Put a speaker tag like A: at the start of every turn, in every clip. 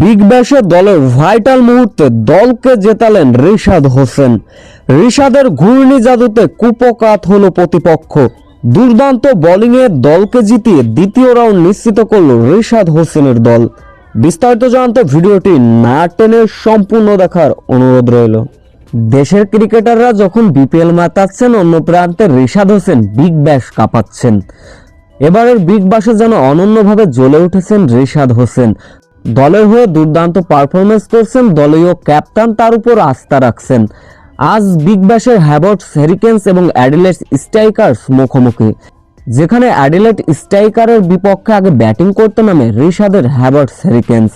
A: Big ব্যাশে দলের vital মুহূর্তে দলকে জেতালেন রিশাদ হোসেন। রিশাদের ঘূর্ণি জাদুতে কুপকাত হল প্রতিপক্ষ। দুর্দান্ত বোলিংয়ে দলকে জিতিয়ে দ্বিতীয় রাউন্ড নিশ্চিত করল রিশাদ হোসেনের দল। বিস্তারিত জানতে ভিডিওটি না টেনে সম্পূর্ণ দেখার অনুরোধ রইল। দেশের ক্রিকেটাররা যখন বিপিএল মাতাচ্ছেন, অন্য প্রান্তে রিশাদ হোসেন বিগ ব্যাশ কাঁপাচ্ছেন। এবারের বিগ বাসে যেন অনন্যভাবে জ্বলে উঠেছেন রিশাদ হোসেন। দলের হয়ে দুর্দান্ত পারফরমেন্স করছেন, দলীয় ক্যাপ্টেন তার উপর আস্থা রাখছেন। আজ বিগ ব্যাশের হ্যাবর্টস হেরিকেন্স এবং অ্যাডিলেট স্ট্রাইকার্স মুখোমুখি। যেখানে অ্যাডিলেট স্ট্রাইকারের বিপক্ষে আগে ব্যাটিং করতে নামে রিশাদের হ্যাবর্টস হেরিকেন্স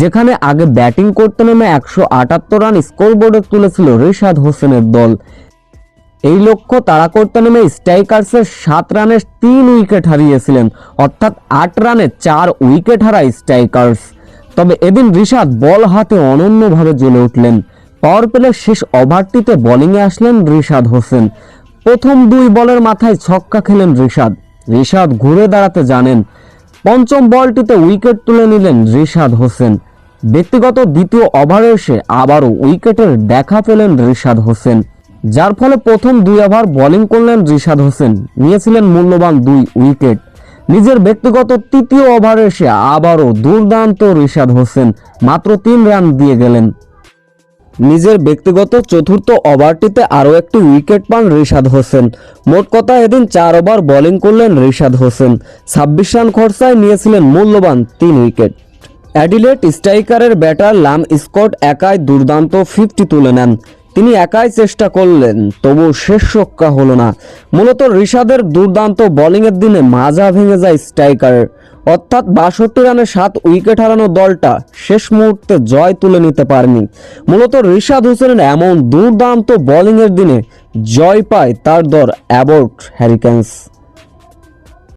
A: যেখানে আগে ব্যাটিং করতে নেমে একশো আটাত্তর রান স্কোরবোর্ডে তুলেছিল রিশাদ হোসেনের দল। এই লক্ষ্য তাড়া করতে নেমে স্ট্রাইকার্সের সাত রানে তিন উইকেট হারিয়েছিলেন, অর্থাৎ আট রানে চার উইকেট হারায় স্ট্রাইকার্স তবে এদিন ঋষাদ বল হাতে অনন্যভাবে জ্বলে উঠলেন। পাওয়ার প্লের শেষ ওভারটিতে বোলিংয়ে আসলেন ঋষাদ হোসেন। প্রথম দুই বলের মাথায় ছক্কা খেলেন ঋষাদ রিশাদ ঘুরে দাঁড়াতে জানেন, পঞ্চম বলটিতে উইকেট তুলে নিলেন ঋষাদ হোসেন। ব্যক্তিগত দ্বিতীয় ওভারে এসে আবারও উইকেটের দেখা পেলেন ঋষাদ হোসেন। যার ফলে প্রথম দুই ওভার বোলিং করলেন ঋষাদ হোসেন। নিয়েছিলেন মূল্যবান দুই উইকেট। নিজের ব্যক্তিগত তৃতীয় ওভারে এসে আবারও দুর্দান্ত রিশাদ হোসেন, মাত্র তিন রান দিয়ে গেলেন। নিজের ব্যক্তিগত চতুর্থ ওভারটিতে আরও একটি উইকেট পান রিশাদ হোসেন। মোট কথা, এদিন চার ওভার বোলিং করলেন রিশাদ হোসেন। ছাব্বিশ রান খরচায় নিয়েছিলেন মূল্যবান তিন উইকেট। অ্যাডিলেট স্ট্রাইকারের ব্যাটার লাম স্কট একাই দুর্দান্ত ফিফটি তুলে নেন। তিনি একাই চেষ্টা করলেন, তবু শেষ রক্ষা হলো না। মূলত ঋষাদের দুর্দান্ত বোলিংয়ের দিনে মাজা ভেঙে যায় স্ট্রাইকার। অর্থাৎ বাষট্টি রানে সাত উইকেট হারানো দলটা শেষ মুহূর্তে জয় তুলে নিতে পারেনি। মূলত ঋষাদ হোসেনের এমন দুর্দান্ত বোলিংয়ের দিনে জয় পায় তার দর অ্যাবর্ট হ্যারিকেন্স।